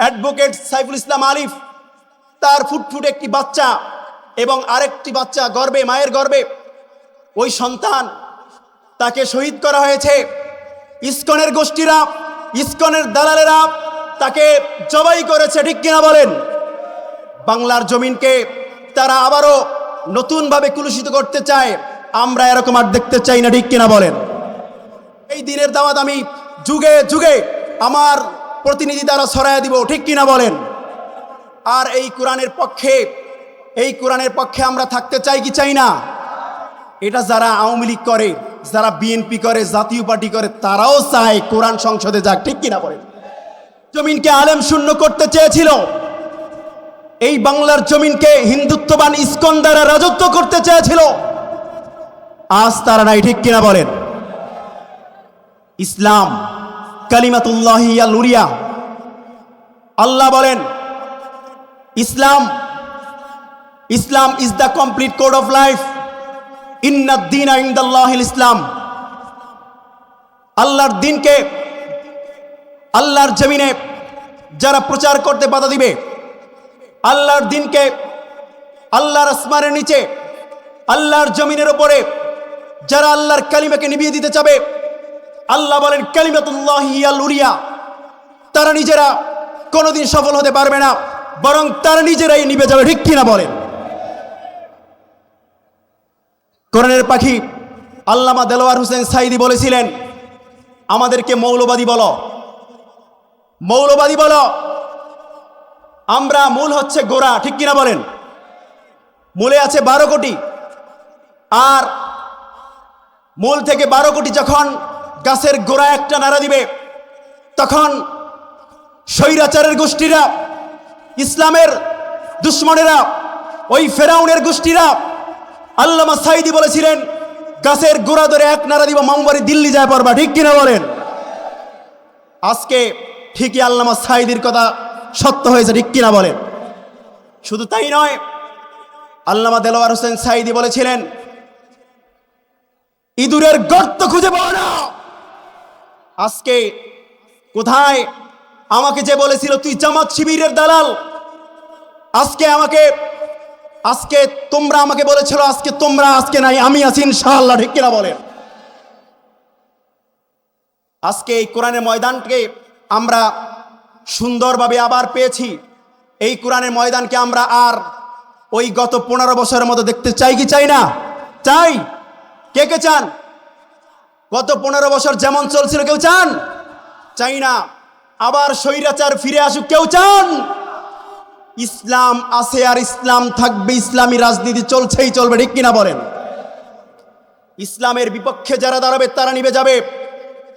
Advocate Saiful ইসলাম আলিফ, তার ফুটফুট একটি বাচ্চা এবং আরেকটি বাচ্চা গর্বে, মায়ের গর্বে, ওই সন্তান তাকে শহীদ করা হয়েছে। ইস্কনের গোষ্ঠীরা, ইস্কনের দালালেরা তাকে জবাই করেছে, ঠিক কিনা বলেন? বাংলার জমিনকে তারা আবারও নতুনভাবে কুলুষিত করতে চায়, আমরা এরকম আর দেখতে চাই না, ঠিক কিনা বলেন? এই দিনের দাওয়াত আমি যুগে যুগে আমার প্রতিনিধি দ্বারা ছড়াইয়া দিব, ঠিক কিনা বলেন? আর এই কোরআনের পক্ষে, এই কোরআনের পক্ষে আমরা থাকতে চাই কি চাই না? এটা যারা আওয়ামী লীগ করে, যারা বিএনপি করে, জাতীয় পার্টি করে, তারাও চায় কোরআন সংসদে যাক, ঠিক কিনা বলেন? জমিনকে আলেম শূন্য করতে চেয়েছিল। এই বাংলার জমিনকে হিন্দুত্ববান ইস্কন দ্বারা রাজত্ব করতে চেয়েছিল। আজ তারা নাই, ঠিক কিনা বলেন? ইসলাম কালিমাতুল্লাহিয়া লুরিয়া আল্লাহ বলেন, ইসলাম Islam is the complete code of life ইন্নাদ্দিন ইন্দাল্লাহিল ইসলাম। আল্লাহর দিনকে আল্লাহর জমিনে যারা প্রচার করতে বাধা দিবে, আল্লাহর দিনকে আল্লাহর আসমানের নিচে, আল্লাহর জমিনের ওপরে যারা আল্লাহর কালিমাকে নিভিয়ে দিতে চাবে আল্লাহ বলেন কালিমাতুল্লাহিয়া তারা নিজেরা কোনোদিন সফল হতে পারবে না, বরং তারা নিজেরাই নিবে যাবে, ঠিক কিনা বলেন? করণের পাখি আল্লামা দেলোয়ার হোসেন সাইদি বলেছিলেন, আমাদেরকে মৌলবাদী বলো। মৌলবাদী বলো, আমরা মূল হচ্ছে গোড়া, ঠিক কিনা বলেন? মূলে আছে বারো কোটি, আর মূল থেকে বারো কোটি যখন গাছের গোড়া একটা নাড়া দিবে। তখন স্বৈরাচারের গোষ্ঠীরা, ইসলামের দুশ্মনেরা, ওই ফেরাউনের গোষ্ঠীরা আল্লামা সাইদি বলেছিলেন, গাছের গোড়া ধরে এক নাড়া দিব, মামবাড়ি দিল্লি যায় পারবা ঠিক কিনা বলেন? আজকে ঠিকই আল্লামা সাইদির কথা সত্য হয়েছে, ঠিক কিনা বলেন? শুধু তাই নয়, আল্লামা দেলোয়ার হোসেন সাইদি বলেছিলেন, ইঁদুরের গর্ত খুঁজে পাও না। আজকে কোথায়? আমাকে যে বলেছিল, তুই জামাত শিবিরের দালাল। আজকে আমাকে, আজকে তোমরা আমাকে বলেছিল, আজকে তোমরা, আজকে নাই, আমি আছি ইনশাআল্লাহ। ঠিক কিনা বলেন? আজকে এই কোরআনের ময়দানকে আমরা সুন্দরভাবে আবার পেয়েছি। এই কোরআনের ময়দানকে আমরা আর ওই গত পনেরো বছরের মতো দেখতে চাই কি চাই না? চাই? কে কে চান? গত পনেরো বছর যেমন চলছিল, কেউ চান? চাই না। আবার স্বৈরাচার ফিরে আসুক, কেউ চান? ইসলাম আছে আর ইসলাম থাকবে, ইসলামী রাজনীতি চলছেই চলবে, ঠিক কিনা বলেন? ইসলামের বিপক্ষে যারা দাঁড়াবে, তারা নিবে যাবে।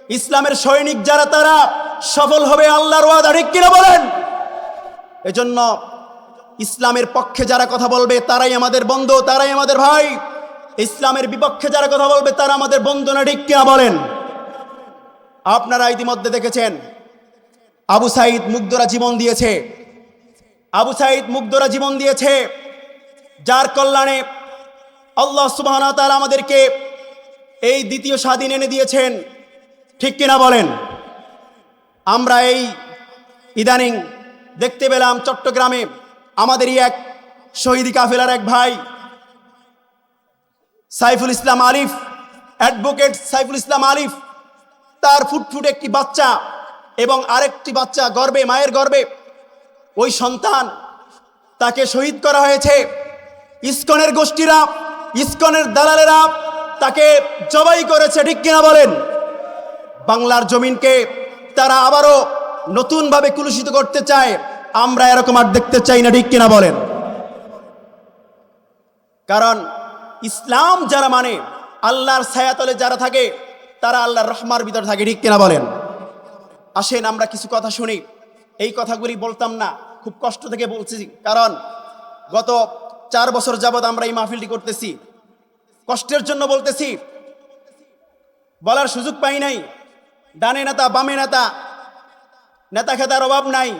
ইসলামের সৈনিক যারা, তারা সফল হবে আল্লাহর ওয়াদা, ঠিক কিনা বলেন? এজন্য ইসলামের পক্ষে যারা কথা বলবে, তারাই আমাদের বন্ধু, তারাই আমাদের ভাই। ইসলামের বিপক্ষে যারা কথা বলবে, তারা আমাদের বন্ধু না, ঠিক কিনা বলেন? আপনারা ইতিমধ্যে দেখেছেন, আবু সাইদ মুগ্ধরা জীবন দিয়েছে। আবু সাইদ মুগ্ধরা জীবন দিয়েছে, যার কল্যাণে আল্লাহ সুবাহ তাআলা আমাদেরকে এই দ্বিতীয় স্বাধীন এনে দিয়েছেন, ঠিক কিনা বলেন? আমরা এই ইদানিং দেখতে পেলাম চট্টগ্রামে আমাদেরই এক শহীদ কাফেলার এক ভাই সাইফুল ইসলাম আলিফ অ্যাডভোকেট সাইফুল ইসলাম আলিফ, তার ফুটফুট একটি বাচ্চা এবং আরেকটি বাচ্চা গর্বে, মায়ের গর্বে। ওই সন্তান তাকে শহীদ করা হয়েছে। ইস্কনের গোষ্ঠীরা, ইস্কনের দালালেরা তাকে জবাই করেছে, ঠিক কিনা বলেন? বাংলার জমিনকে তারা আবারও নতুনভাবে কুলুষিত করতে চায়। আমরা এরকম আর দেখতে চাই না, ঠিক কিনা বলেন? কারণ ইসলাম যারা মানে আল্লাহর ছায়াতলে যারা থাকে, তারা আল্লাহর রহমার ভিতরে থাকে, ঠিক কিনা বলেন? আসেন আমরা কিছু কথা শুনি। এই কথাগুলি বলতাম না, খুব কষ্ট থেকে বলছি, কারণ গত চার বছর যাবৎ আমরা এই মাহফিলটি করতেছি। কষ্টের জন্য বলতেছি, বলার সুযোগ পাই নাই, ডানে নেতা, বামে নেতা নেতা খেতার অভাব নাই,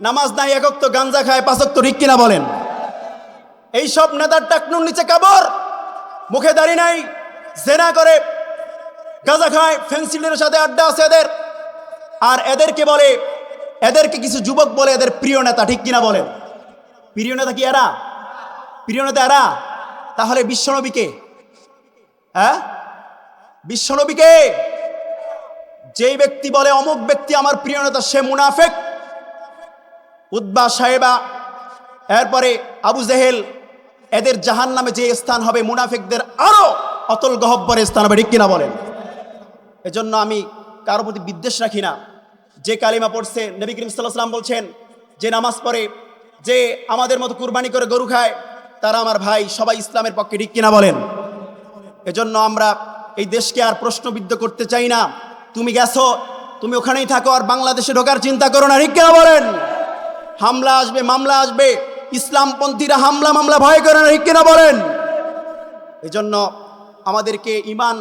নামাজ নাই, একক তো গাঞ্জা খায়, পাঁচক তো ঠিক কিনা বলেন? এই সব নেতার টাকনুর নিচে কাবর। মুখে দাড়ি নাই, জেনা করে, গাঁজা খায়, ফেন্সিলের সাথে আড্ডা আছে এদের। আর এদেরকে বলে, এদেরকে কিছু যুবক বলে এদের প্রিয় নেতা, ঠিক কিনা বলেন? প্রিয় নেতা কি এরা? প্রিয় নেতা এরা? তাহলে বিশ্বনবীকে হ্যাঁ? বিশ্বনবীকে যেই ব্যক্তি বলে, অমুক ব্যক্তি আমার প্রিয় নেতা, সে মুনাফেক। উদ্বা সাহেবা, এরপরে আবু জেহেল এদের জাহান নামে যে স্থান হবে, মুনাফিকদের আরও অতল গহব্বরে স্থান হবে, ঠিক কিনা বলেন? এজন্য আমি কারও প্রতি বিদ্বেষ রাখি না। যে কালিমা পড়ছে, নবী করিম সাল্লাহ সাল্লাম বলছেন, যে নামাজ পড়ে, যে আমাদের মতো কুরবানি করে গরু খায়, তারা আমার ভাই, সবাই ইসলামের পক্ষে, ঠিক কিনা বলেন? এজন্য আমরা এই দেশকে আর প্রশ্নবিদ্ধ করতে চাই না। তুমি গেছো, তুমি ওখানেই থাকো, আর বাংলাদেশে ঢোকার চিন্তা করো না, ঠিক কিনা বলেন? হামলা আসবে, মামলা আসবে। ইসলামপন্থীরা হামলা মামলা ভয় করে না কিনা বলেন? এজন্য আমাদেরকে ইমান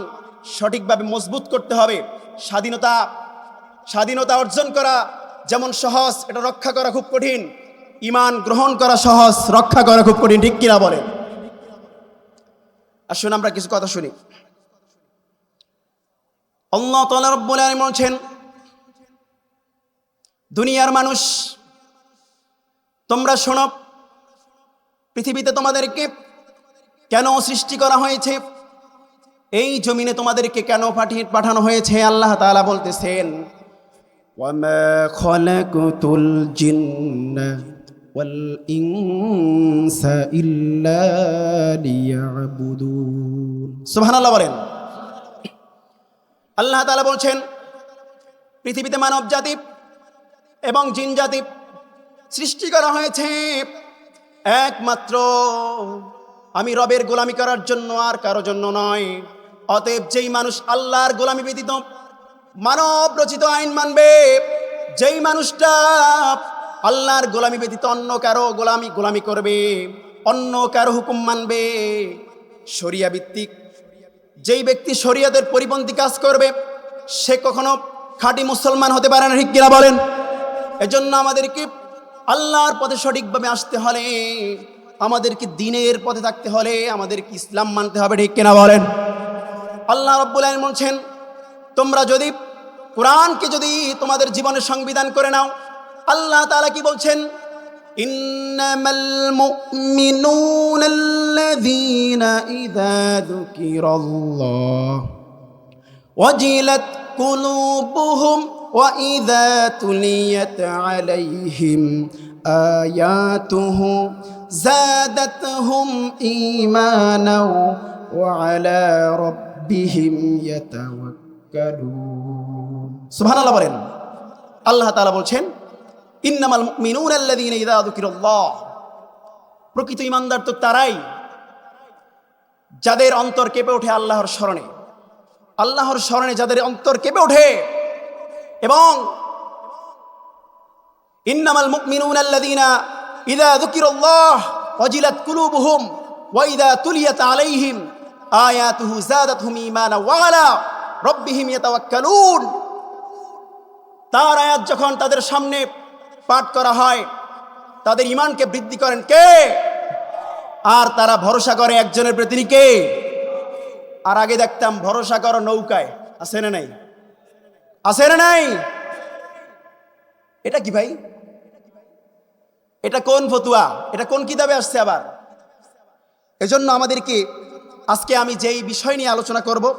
সঠিকভাবে মজবুত করতে হবে। স্বাধীনতা স্বাধীনতা অর্জন করা যেমন সহজ, এটা রক্ষা করা খুব কঠিন। ইমান গ্রহণ করা সহজ, রক্ষা করা খুব কঠিন, ঠিক কিনা বলেন? আসুন আমরা কিছু কথা শুনি। আল্লাহ তাআলা রব্বুল বলছেন, দুনিয়ার মানুষ, তোমরা শোনো পৃথিবীতে তোমাদেরকে কেন সৃষ্টি করা হয়েছে? এই জমিনে তোমাদেরকে কেন পাঠিয়ে পাঠানো হয়েছে? আল্লাহ তালা বলতেছেন বলেন। আল্লাহ তালা বলছেন, পৃথিবীতে মানব জাতি এবং জিন জাতি সৃষ্টি করা হয়েছে। একমাত্র। আমি রবের গোলামি করার জন্য আর কারও জন্য নয়। অতএব যেই মানুষ আল্লাহর গোলামি ব্যতীত মানব রচিত আইন মানবে, যেই মানুষটা আল্লাহর গোলামি ব্যতীত অন্য কারও গোলামি গোলামি করবে, অন্য কারও হুকুম মানবে। শরিয়া ভিত্তিক, যেই ব্যক্তি শরিয়াদের পরিপন্থী কাজ করবে, সে কখনো খাঁটি মুসলমান হতে পারে না, ঠিক কিনা বলেন? এজন্য আমাদেরকে আল্লাহর পথে সঠিকভাবে আসতে হলে আমাদেরকে দিনের পথে থাকতে হলে আমাদেরকে ইসলাম মানতে হবে ঠিক কিনা বলেন আল্লাহ রব্বুল আলামিন বলছেন তোমরা যদি কোরআনকে যদি তোমাদের জীবনের সংবিধান করে নাও আল্লাহ তাআলা কি বলছেন ইন্নামাল মুমিনুনা আল্লাযীনা ইযা যুকিরাল্লাহ وجلت قلوبهم وإذا تليت عليهم آياته زادتهم إيمانا وعلى ربهم يتوكلون سبحان الله বলেন আল্লাহ তাআলা বলছেন ইন্নামাল মুমিনুনা আল্লাযীনা ইযা যুকিরাল্লাহ প্রকৃত ইমানদার তো তারাই যাদের অন্তর কেঁপে ওঠে আল্লাহর স্মরণে আল্লাহর স্মরণে যাদের অন্তর কেঁপে ওঠে এবং ইন্নামাল মুমিনুন আল্লাযীনা ইযা যুকিরাল্লাহ ওয়াজিলাত কুলুবুহুম ওয়া ইযা তুলিয়াত আলাইহিম আয়াতুহু যাদাতহুম ঈমানা ওয়া আলা রাব্বিহিম ইয়াতাওয়াক্কালুন। তার আয়াত যখন তাদের সামনে পাঠ করা হয়, তাদের ইমানকে বৃদ্ধি করেন কে? আর তারা ভরসা করে একজনের প্রতি কে? আর আগে দেখতাম ভরসা করো নৌকায়, আছে না নাই? আছে না নাই? এটা কি ভাই? এটা কোন ফতুয়া? এটা কোন কিতাবে আসছে আবার? এজন্য আমাদেরকে আজকে আমি যেই বিষয় নিয়ে আলোচনা করব,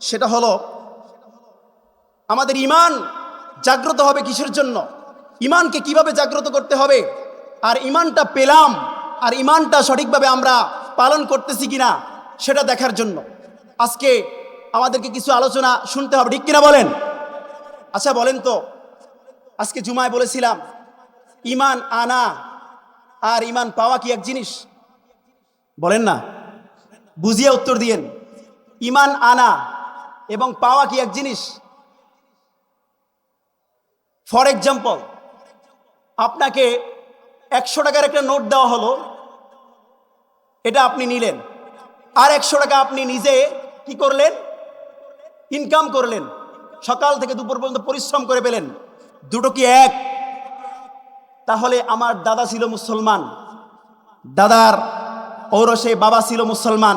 সেটা হলো, আমাদের ইমান জাগ্রত হবে কিসের জন্য? ইমানকে কীভাবে জাগ্রত করতে হবে? আর ইমানটা পেলাম, আর ইমানটা সঠিকভাবে আমরা পালন করতেছি কিনা, সেটা দেখার জন্য। আজকে আমাদেরকে কিছু আলোচনা শুনতে হবে, ঠিক কিনা বলেন? আচ্ছা বলেন তো, আজকে জুমায় বলেছিলাম, ইমান আনা আর ইমান পাওয়া কি এক জিনিস? বলেন না। বুঝিয়ে উত্তর দিয়েন। ইমান আনা এবং পাওয়া কি এক জিনিস? ফর এক্সাম্পল, আপনাকে একশো টাকার একটা নোট দেওয়া হলো, এটা আপনি নিলেন। আর একশো টাকা আপনি নিজে কি করলেন? ইনকাম করলেন। সকাল থেকে দুপুর পর্যন্ত পরিশ্রম করে পেলেন। দুটো কি এক? তাহলে আমার দাদা ছিল মুসলমান। দাদার ঔরসে বাবা ছিল মুসলমান।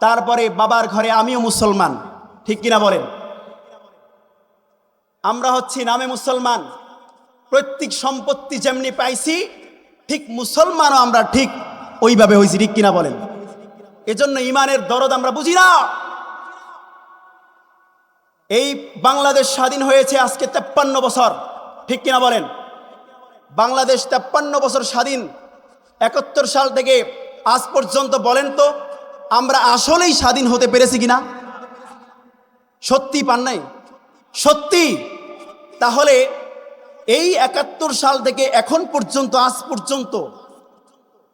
তারপরে বাবার ঘরে আমিও মুসলমান। ঠিক কিনা বলেন? আমরা হচ্ছি নামে মুসলমান। প্রত্যেক সম্পত্তি যেমনি পাইছি, ঠিক মুসলমানও আমরা ঠিক ওইভাবে হয়েছি ঠিক কিনা বলেন? এজন্য ইমানের দরদ আমরা বুঝি না। এই বাংলাদেশ স্বাধীন হয়েছে আজকে তেপ্পান্ন বছর। ঠিক কিনা বলেন? বাংলাদেশ তেপ্পান্ন বছর স্বাধীন। একাত্তর সাল থেকে আজ পর্যন্ত বলেন তো, আমরা আসলেই স্বাধীন হতে পেরেছি কিনা? সত্যি পান নাই? সত্যি? তাহলে এই একাত্তর সাল থেকে এখন পর্যন্ত, আজ পর্যন্ত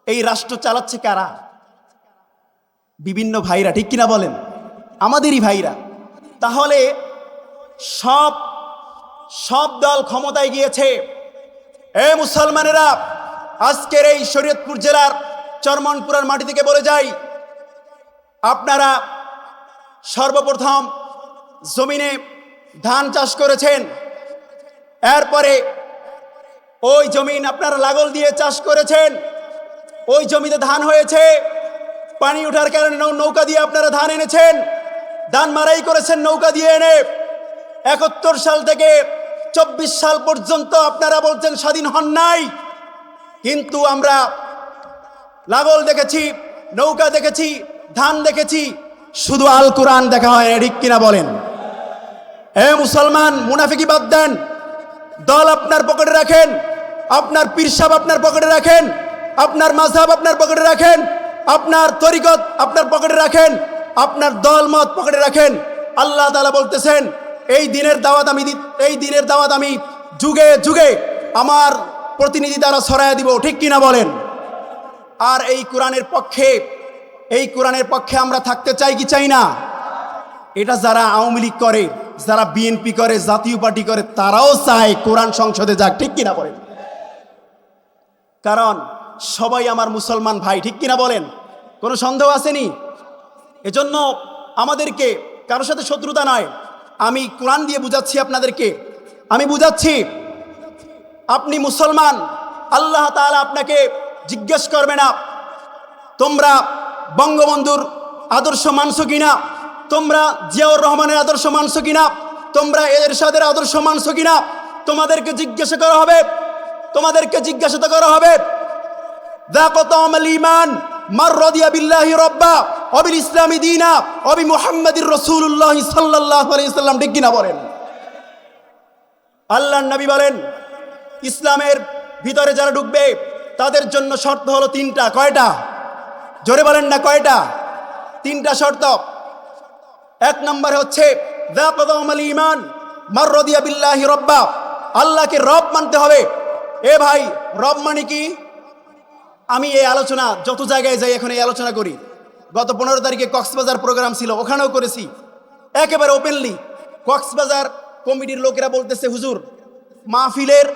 এই রাষ্ট্র চালাচ্ছে কারা? বিভিন্ন ভাইরা, ঠিক কিনা বলেন? আমাদেরই ভাইরা। তাহলে সব সব দল ক্ষমতায় গিয়েছে। এ মুসলমানেরা, আজকের এই শরীয়তপুর জেলার চরমনপুরের মাটি থেকে বলে যাই, আপনারা সর্বপ্রথম জমিনে ধান চাষ করেছেন, এরপরে ওই জমিন আপনারা লাগল দিয়ে চাষ করেছেন, ওই জমিতে ধান হয়েছে, পানি ওঠার কারণে নৌকা দিয়ে আপনারা ধান এনেছেন, ধান মারাই করেছেন নৌকা দিয়ে এনে। একাত্তর সাল থেকে চব্বিশ সাল পর্যন্ত আপনারা বলছেন স্বাধীন হন নাই। কিন্তু আমরা লাগল দেখেছি, নৌকা দেখেছি, ধান দেখেছি, শুধু আল কোরআন দেখা হয় ঠিক কিনা বলেন? এ মুসলমান মুনাফিকি বাদ দেন। দল আপনার পকেটে রাখেন, আপনার পীরসাব আপনার পকেটে রাখেন, আপনার মাঝহাব আপনার পকেটে রাখেন, আপনার তরিকত আপনার পকেটে রাখেন, আপনার দল মত পকেটে রাখেন। আল্লাহ তাআলা বলতেছেন এই দিনের দাওয়াত আমি এই দিনের দাওয়াত আমি যুগে যুগে আমার প্রতিনিধি দ্বারা ছড়াইয়া দিব, ঠিক কিনা বলেন? আর এই কোরআনের পক্ষে, এই কোরআনের পক্ষে আমরা থাকতে চাই কি চাই না? এটা যারা আওয়ামী লীগ করে, যারা বিএনপি করে, জাতীয় পার্টি করে, তারাও চায় কোরআন সংসদে যাক, ঠিক কিনা বলেন? কারণ সবাই আমার মুসলমান ভাই, ঠিক কিনা বলেন? কোনো সন্দেহ আসেনি এজন্য আমাদেরকে কারোর সাথে শত্রুতা নয়। আমি কোরআন দিয়ে বুঝাচ্ছি আপনাদেরকে। আমি বুঝাচ্ছি, আপনি মুসলমান, আল্লাহ তালা আপনাকে জিজ্ঞেস করবে না, তোমরা বঙ্গবন্ধুর আদর্শ মানস কিনা, তোমরা জিয়াউর রহমানের আদর্শ মানছো কিনা, তোমরা এরশাদের আদর্শ মানছো কিনা, তোমাদেরকে জিজ্ঞাসা করা হবে, তোমাদেরকে জিজ্ঞাসা করা হবে। দেখো তো আমল ইমান মার রদিয়া বিল্লাহি রব্বা অবিল ইসলামী দিনা, অবি মোহাম্মদির রসুল্লাহ সাল্লাহ আলাইসাল্লাম ঠিক না বলেন? আল্লাহ নবী বলেন, ইসলামের ভিতরে যারা ঢুকবে, তাদের জন্য শর্ত হলো তিনটা। কয়টা? জোরে বলেন না, কয়টা? তিনটা শর্ত। এক নম্বর হচ্ছে ইমান মার রব্বা, আল্লাহকে রব মানতে হবে। এ ভাই, রব মানে কি? আমি এই আলোচনা, যত জায়গায় যাই, এখন এই আলোচনা করি। গত পনেরো তারিখে কক্সবাজার প্রোগ্রাম ছিল, ওখানেও করেছি। একেবারে ওপেনলি কক্সবাজার কমিটির লোকেরা বলতেছে, হুজুর, মাহফিলের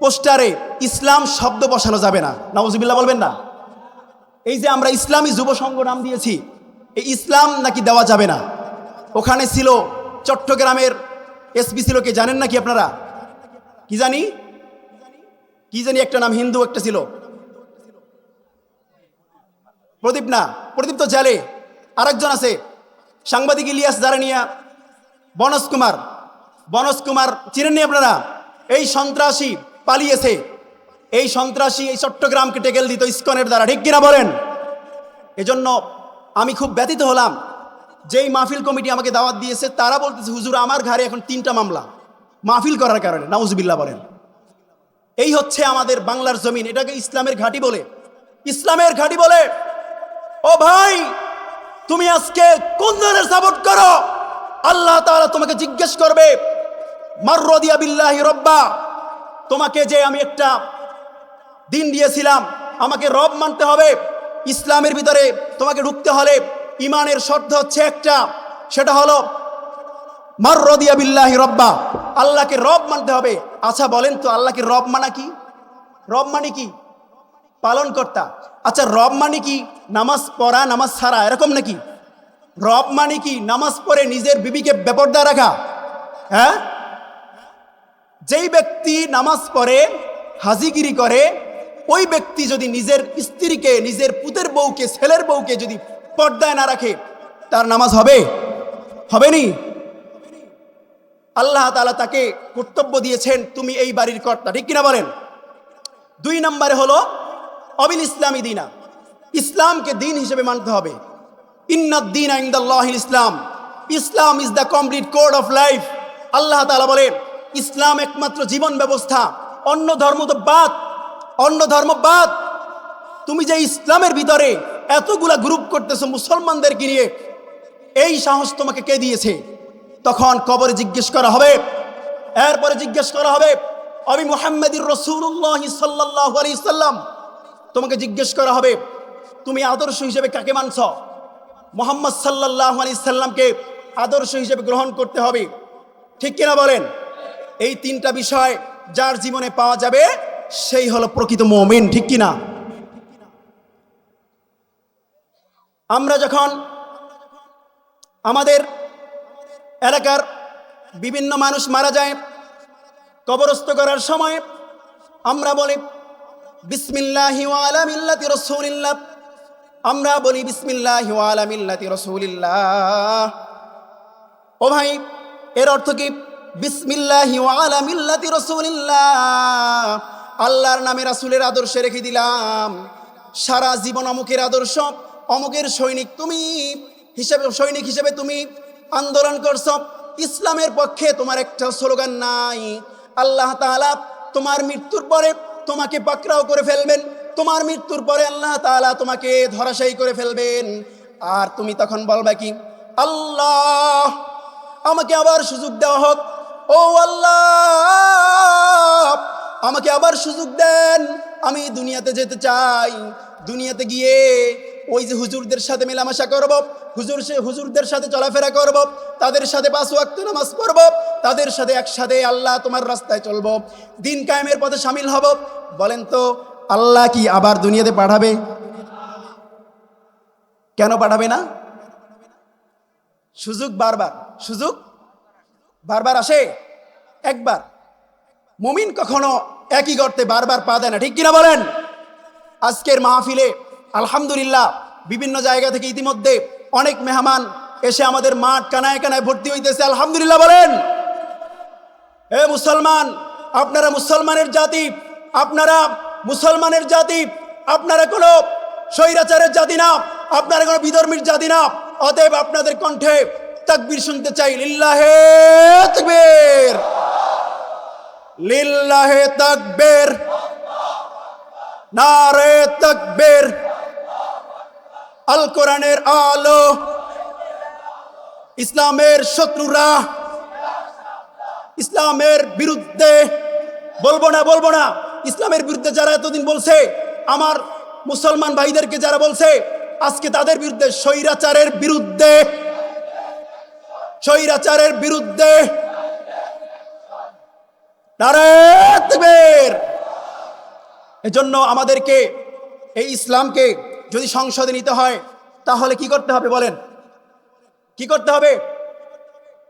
পোস্টারে ইসলাম শব্দ বসানো যাবে না। নওয়াজুবিল্লাহ বলবেন না। এই যে আমরা ইসলামী যুব সংঘ নাম দিয়েছি, এই ইসলাম নাকি দেওয়া যাবে না। ওখানে ছিল চট্টগ্রামের এসপি ছিল কে, জানেন নাকি আপনারা? কি জানি? কি জানি একটা নাম, হিন্দু একটা ছিল। প্রদীপ না, প্রদীপ তো জেলে। আরেকজন আছে, সাংবাদিক ইলিয়াস জারানিয়া, বনজ কুমার। বনজ কুমার, চিনেননি আপনারা? এই সন্ত্রাসী পালিয়েছে। এই সন্ত্রাসী এই চট্টগ্রামকে টেকেল দিত ইস্কনের দ্বারা, ঠিক কিনা বলেন? এজন্য আমি খুব ব্যথিত হলাম। যেই মাহফিল কমিটি আমাকে দাওয়াত দিয়েছে, তারা বলতেছে, হুজুর, আমার ঘাড়ে এখন তিনটা মামলা। মাহফিল করার কারণে, নাউজুবিল্লাহ বলেন। এই হচ্ছে আমাদের বাংলার জমিন, এটাকে ইসলামের ঘাঁটি বলে। ইসলামের ঘাঁটি বলে ও ভাই, তুমি আজকে কোন ধরনের সাপোর্ট করো? আল্লাহ তাআলা তোমাকে জিজ্ঞেস করবে মাররদিয়া বিল্লাহি রব্বা, তোমাকে যে আমি একটা দিন দিয়েছিলাম, আমাকে রব মানতে হবে, ইসলামের ভিতরে তোমাকে ঢুকতে হলে ইমানের শর্ত হচ্ছে একটা, সেটা হলো, মার রদিয়া বিল্লাহি রব্বা, আল্লাহকে রব মানতে হবে। আচ্ছা বলেন তো, আল্লাহকে রব মানা কি? রব মানে কি? পালন কর্তা আচ্ছা রব মানে কি? নামাজ পড়া, নামাজ ছাড়া, এরকম নাকি? রব মানে কি? নামাজ পড়ে নিজের বিবিকে বেপর্দা রাখা? হ্যাঁ? যেই ব্যক্তি নামাজ পড়ে, হাজিগিরি করে, ওই ব্যক্তি যদি নিজের স্ত্রীকে, নিজের পুতের বউকে, ছেলের বউকে যদি পর্দায় না রাখে, তার নামাজ হবে? হবে নি? আল্লাহ তাআলা তাকে কর্তব্য দিয়েছেন, তুমি এই বাড়ির কর্তা, ঠিক কিনা বলেন? দুই নম্বরে হলো অবিল ইসলামী দিনা। ইসলামকে দিন হিসেবে মানতে হবে। ইন্নাদ্দিন ইন্দাল্লাহ ইসলাম। Islam is the complete code of life. আল্লাহ তাআলা বলেন, ইসলাম একমাত্র জীবন ব্যবস্থা। অন্য ধর্ম তো বাদ। অন্য ধর্ম বাদ। তুমি যে ইসলামের ভিতরে এতগুলা গ্রুপ করতেছো মুসলমানদেরকে নিয়ে, এই সাহস তোমাকে কে দিয়েছে? তখন কবরে জিজ্ঞেস করা হবে। এরপরে জিজ্ঞেস করা হবে আমি মোহাম্মদুর রসুল্লাহ সাল্লাহ আলি সাল্লাম তোমাকে জিজ্ঞেস করা হবে, তুমি আদর্শ হিসেবে কাকে মানছ? মোহাম্মদ সাল্লাহ আলি সাল্লামকে আদর্শ হিসেবে গ্রহণ করতে হবে। ঠিক কিনা বলেন? এই তিনটা বিষয় যার জীবনে পাওয়া যাবে, সেই হলো প্রকৃত মমিন, ঠিক কিনা? আমরা যখন আমাদের এলাকার বিভিন্ন মানুষ মারা যায়, কবরস্থ করার সময় আমরা বলি বিসমিল্লাহি ওয়ালা মিল্লাতি রসুলিল্লাহ। আমরা বলি বিসমিল্লাহি ওয়ালা মিল্লাতি রসুলিল্লাহ। ও ভাই, এর অর্থ কি? বিসমিল্লাহি ওয়ালা মিল্লাতি রসুলিল্লাহ। আল্লাহর নামে রাসূলের আদর্শে রেখে দিলাম। সারা জীবন অমুকের আদর্শ, অমুকের সৈনিক তুমি, হিসেবে, সৈনিক হিসেবে তুমি আন্দোলন করছ। ইসলামের পক্ষে তোমার একটা স্লোগান নাই। আল্লাহ তাআলা তোমার মৃত্যুর পরে তোমাকে পাকড়াও করে ফেলবেন। তোমার মৃত্যুর পরে আল্লাহ তাআলা তোমাকে ধরাশায়ী করে ফেলবেন। আর তুমি তখন বলবে কি? আল্লাহ, আমাকে আবার সুযোগ দেওয়া হোক। ও আল্লাহ, আমাকে আবার সুযোগ দেন। আমি দুনিয়াতে যেতে চাই। দুনিয়াতে গিয়ে ওই যে হুজুরদের সাথে মেলামেশা করব, হুজুর সে হুজুরদের সাথে চলাফেরা করব, তাদের সাথে পাঁচ ওয়াক্ত নামাজ পড়ব তাদের সাথে একসাথে আল্লাহ তোমার রাস্তায় চলবো। দিন কায়েমের পথে সামিল হব। বলেন তো, আল্লাহ কি আবার দুনিয়াতে পাঠাবে? কেন পাঠাবে না? সুযোগ বারবার। সুযোগ বারবার আসে? একবার। মুমিন কখনো একই গর্তে বারবার পা দেয় না। ঠিক কিনা বলেন? আজকের মাহফিলে আলহামদুলিল্লাহ বিভিন্ন জায়গা থেকে ইতিমধ্যে অনেক মেহমান এসে আমাদের মাঠ কানায় কানায় ভর্তি হইতেছে। আলহামদুলিল্লাহ বলেন। এ মুসলমান, আপনারা মুসলমানের জাতি, আপনারা মুসলমানের জাতি, আপনারা কোনো স্বৈরাচারের জাতি না, আপনারা কোনো বিধর্মীর জাতি না, অতএব আপনাদের কণ্ঠে তাকবীর শুনতে চাই, লিল্লাহে তাকবীর। লিল্লাহে তাকবীর। নারে তাকবীর। আল কোরআনের আলো, ইসলামের শত্রুরা ইসলামের বিরুদ্ধে বলব না বলব না। ইসলামের বিরুদ্ধে যারা এতদিন বলছে, আমার মুসলমান ভাইদেরকে যারা বলছে, আজকে তাদের বিরুদ্ধে স্বৈরাচারের বিরুদ্ধে স্বৈরাচারের বিরুদ্ধে এজন্য আমাদেরকে এই ইসলামকে যদি সংসদে নিতে হয়, তাহলে কি করতে হবে বলেন? কি করতে হবে?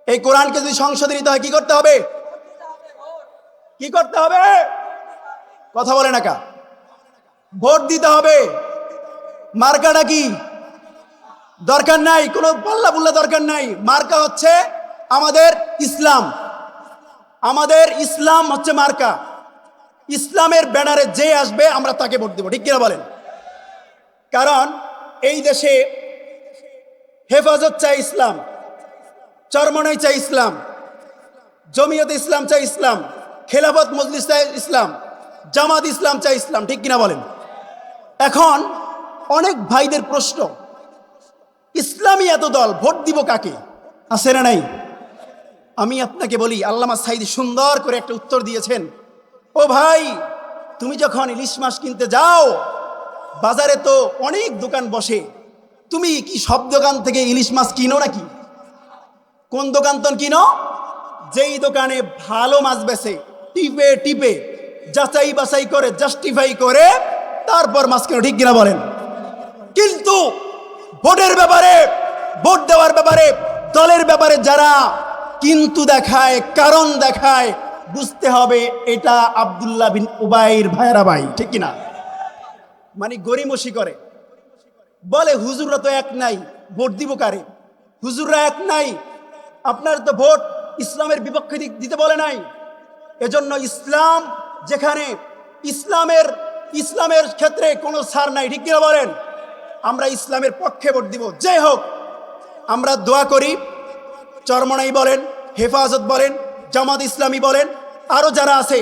এই কোরআনকে যদি সংসদে নিতে হয়, কি করতে হবে? কি করতে হবে? কথা বলে না কা। ভোট দিতে হবে। মার্কাটা কি? দরকার নাই, কোনো পাল্লা পুল্লা দরকার নাই। মার্কা হচ্ছে আমাদের ইসলাম। আমাদের ইসলাম হচ্ছে মার্কা। ইসলামের ব্যানারে যে আসবে, আমরা তাকে ভোট দেবো, ঠিক কিনা বলেন? কারণ এই দেশে হেফাজত চাই ইসলাম। চরমনাই চাই ইসলাম, জমিয়ত ইসলাম চাই ইসলাম, খেলাফত মজলিস চাই ইসলাম, জামাত ইসলাম চাই ইসলাম, ঠিক কিনা বলেন? এখন অনেক ভাইদের প্রশ্ন, ইসলামী এত দল ভোট দিব কাকে? আছে না নাই? আমি আপনাকে বলি, আল্লামা সাইদি সুন্দর করে একটা উত্তর দিয়েছেন, ও ভাই, তুমি যখন ইলিশ মাছ কিনতে যাও, বাজারে তো অনেক দোকান বসে, তুমি কি সব দোকান থেকে ইলিশ মাছ কিনো নাকি? কোন দোকান তো কিনো যেই দোকানে ভালো মাছ বেছে, টিপে টিপে, যাচাই বাছাই করে জাস্টিফাই করে, তারপর মাছ কিনো ঠিক কিনা বলেন? কিন্তু ভোটের ব্যাপারে, ভোট দেওয়ার ব্যাপারে, দলের ব্যাপারে যারা কিন্তু দেখায়, কারণ দেখায়, বুঝতে হবে এটা আবদুল্লাহ বিন উবাইর ভাইরা ভাই, ঠিক কিনা? মানে গরিমসি করে। বলে, হুজুররা তো এক নাই, ভোট দিব কারে? হুজুররা এক নাই আপনার তো ভোট ইসলামের বিপক্ষে দিতে বলে নাই। এজন্য ইসলাম যেখানে ইসলামের ইসলামের ক্ষেত্রে কোনো সার নাই, ঠিক কিনা বলেন? আমরা ইসলামের পক্ষে ভোট দিব, যে হোক। আমরা দোয়া করি, চরমনাই বলেন, হেফাজত বলেন, জামাত ইসলামী বলেন আরও যারা আছে,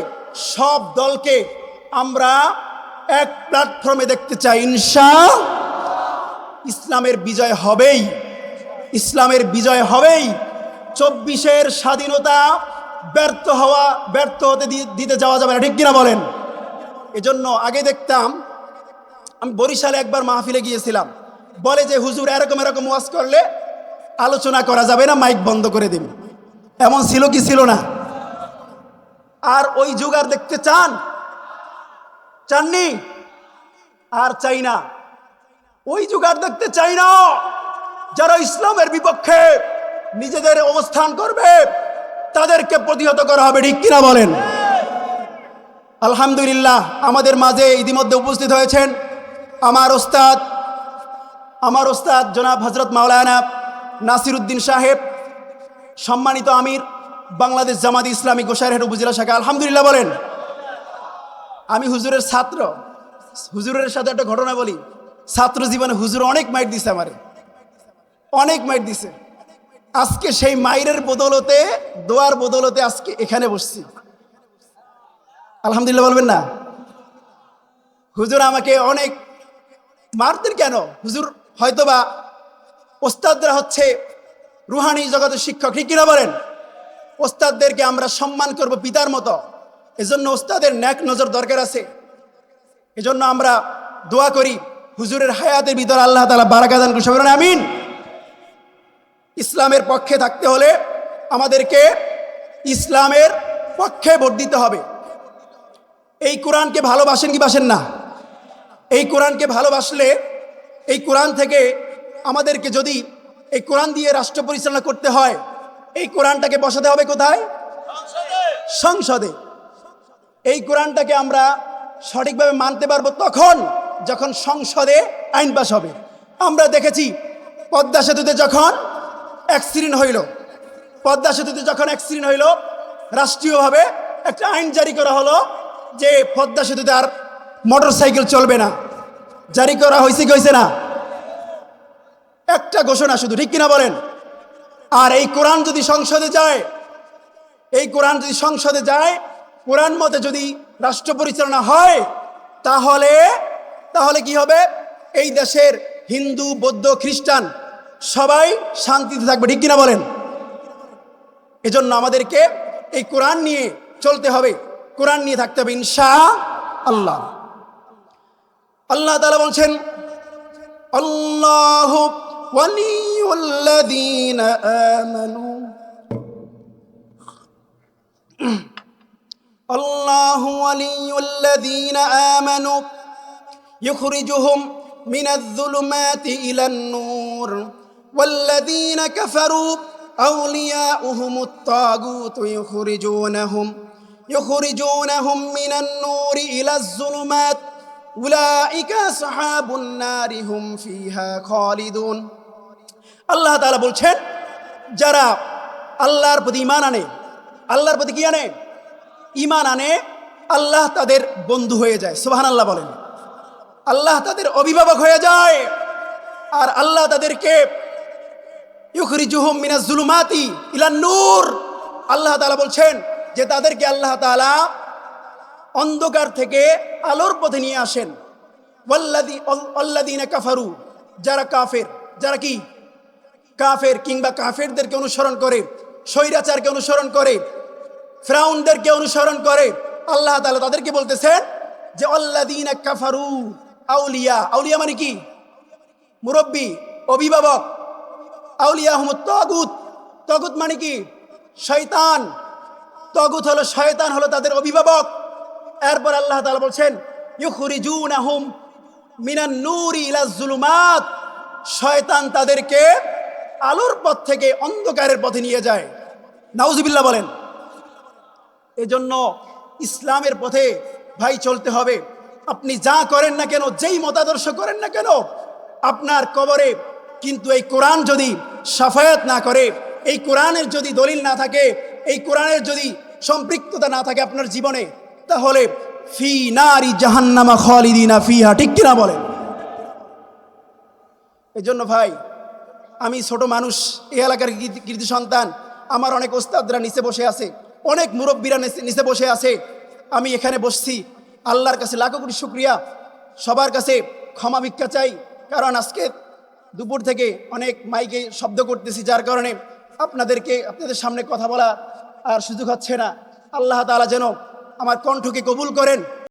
সব দলকে আমরা এক প্ল্যাটফর্মে দেখতে চাই, ইনশা ইসলামের বিজয় হবেই। ইসলামের বিজয় হবেই। চব্বিশের স্বাধীনতা ব্যর্থ হওয়া, ব্যর্থ হতে দিতে যাওয়া যাবে না, ঠিক কিনা বলেন? এজন্য আগে দেখতাম, আমি বরিশালে একবার মাহফিলে গিয়েছিলাম। বলে যে, হুজুর, এরকম এরকম ওয়াজ করলে আলোচনা করা যাবে না, মাইক বন্ধ করে দিন এমন ছিল কি ছিল না? আর ওই যুগ আর দেখতে চান? চাননি? আর চাই না। ওই যুগ আর দেখতে চাই না। যারা ইসলামের বিপক্ষে নিজেদের অবস্থান করবে, তাদেরকে প্রতিহত করা হবে, ঠিক কিনা বলেন? আলহামদুলিল্লাহ, আমাদের মাঝে ইতিমধ্যে উপস্থিত হয়েছেন আমার ওস্তাদ আমার ওস্তাদ জনাব হজরত মাওলানা নাসির উদ্দিন সাহেব, সম্মানিত আমির, বাংলাদেশ জামাত ইসলামী গোসাইরহাট উপজেলা শাখা। আলহামদুলিল্লাহ বলেন। আমি হুজুরের ছাত্র, হুজুরের সাথে একটা ঘটনা বলি। ছাত্র জীবনে হুজুর অনেক মাইট দিছে আমারে। অনেক মাইট দিছে। আজকে সেই মায়ের বদলতে, দোয়ার বদলতে আজকে এখানে বসছি। আলহামদুলিল্লাহ বলবেন না? হুজুর আমাকে অনেক মারতেন কেন? হুজুর হয়তোবা ওস্তাদরা হচ্ছে রুহানি জগতের শিক্ষক কিনা বলেন? ওস্তাদদেরকে আমরা সম্মান করব পিতার মতো। এজন্য ওস্তাদের ন্যাক নজর দরকার আছে। এজন্য আমরা দোয়া করি হুজুরের হায়াতের ভিতর আল্লাহ তালা বারাকাদান করি সবাই আমিন। ইসলামের পক্ষে থাকতে হলে আমাদেরকে ইসলামের পক্ষে ভোট দিতে হবে। এই কোরআনকে ভালোবাসেন কি বাসেন না? এই কোরআনকে ভালোবাসলে এই কোরআন থেকে আমাদেরকে যদি এই কোরআন দিয়ে রাষ্ট্র পরিচালনা করতে হয়, এই কোরআনটাকে বসাতে হবে কোথায়? সংসদে। এই কোরআনটাকে আমরা সঠিকভাবে মানতে পারব তখন যখন সংসদে আইন পাস হবে। আমরা দেখেছি পদ্মা সেতুতে যখন অ্যাক্সিডেন্ট হইল। পদ্মা সেতুতে যখন অ্যাক্সিডেন্ট হইল, রাষ্ট্রীয়ভাবে একটা আইন জারি করা হলো যে পদ্মা সেতুতে আর মোটর সাইকেল চলবে না। জারি করা হয়েছে কি হয়েছে না? একটা ঘোষণা শুধু, ঠিক কিনা বলেন? আর এই কোরআন যদি সংসদে যায়, এই কোরআন যদি সংসদে যায়, কোরআন মতে যদি রাষ্ট্র পরিচালনা হয়, তাহলে তাহলে কি হবে? এই দেশের হিন্দু, বৌদ্ধ, খ্রিস্টান সবাই শান্তিতে থাকবে ঠিক কিনা বলেন এজন্য আমাদেরকে এই কোরআন নিয়ে চলতে হবে কোরআন নিয়ে থাকতে হবে ইনশা আল্লাহ আল্লাহ তাআলা বলছেন আল্লাহ ওয়ালিউল্লাযীনা আমানু الله ولي الذين آمنوا يخرجهم من الظلمات إلى النور والذين كفروا أولياؤهم الطاغوت يخرجونهم يخرجونهم من النور إلى الظلمات أولئك أصحاب النار هم فيها خالدون আল্লাহ তাআলা বলছেন যারা আল্লাহর প্রতি ইমান আনে আল্লাহর প্রতি কি আনে ইমান আনে আল্লাহ তাদের বন্ধু হয়ে যায় সুবাহান আল্লাহ বলেন আল্লাহ তাদের অভিভাবক হয়ে যায় আর আল্লাহ তাদেরকে ইউখরি জুহুম মিনা জুলুমাতি ইলান নূর। আল্লাহ তাআলা বলছেন যে তাদেরকে আল্লাহ তাআলা অন্ধকার থেকে আলোর পথে নিয়ে আসেন। ওয়াল্লাদি কাফারু, যারা কাফের, যারা কি? কাফের কিংবা কাফেরদেরকে অনুসরণ করে, স্বৈরাচারকে অনুসরণ করে, ফ্রাউনদেরকে অনুসরণ করে, আল্লাহ তাআলা তাদেরকে বলতেছেন যে অল্লাদিনা কাফারু আউলিয়া। আউলিয়া মানে কি? মুরব্বী, অভিভাবক। আউলিয়া হুম তগুত তগুত মানে কি? শয়তান। তগুত হলো শয়তান হলো তাদের অভিভাবক। এরপর আল্লাহ তাআলা বলছেন, ইউখরিজুনাহুম মিনান নূরি ইলা জুলুমাত। শয়তান তাদেরকে আলোর পথ থেকে অন্ধকারের পথে নিয়ে যায়। নাউজুবিল্লাহ বলেন। এজন্য ইসলামের পথে ভাই চলতে হবে। আপনি যা করেন না কেন, যেই মতাদর্শ করেন না কেন, আপনার কবরে কিন্তু এই কোরআন যদি সাফায়াত না করে, এই কোরআনের যদি দলিল না থাকে, এই কোরআনের যদি সম্পৃক্ততা না থাকে আপনার জীবনে, তাহলে ফি নারি জাহান্নামা খালিদিনা ফিহা, ঠিক কিনা বলেন? এই জন্য ভাই, আমি ছোট মানুষ, এই এলাকার কৃতি সন্তান, আমার অনেক ওস্তাদরা নিচে বসে আছে, অনেক মুরব্বীরা নিচে বসে আছে, আমি এখানে বসছি, আল্লাহর কাছে লাখো কোটি শুক্রিয়া, সবার কাছে ক্ষমা ভিক্ষা চাই, কারণ আজকে দুপুর থেকে অনেক মাইকে শব্দ করতেছি, যার কারণে আপনাদেরকে, আপনাদের সামনে কথা বলা আর সুযোগ হচ্ছে না। আল্লাহ তালা যেন আমার কণ্ঠকে কবুল করেন।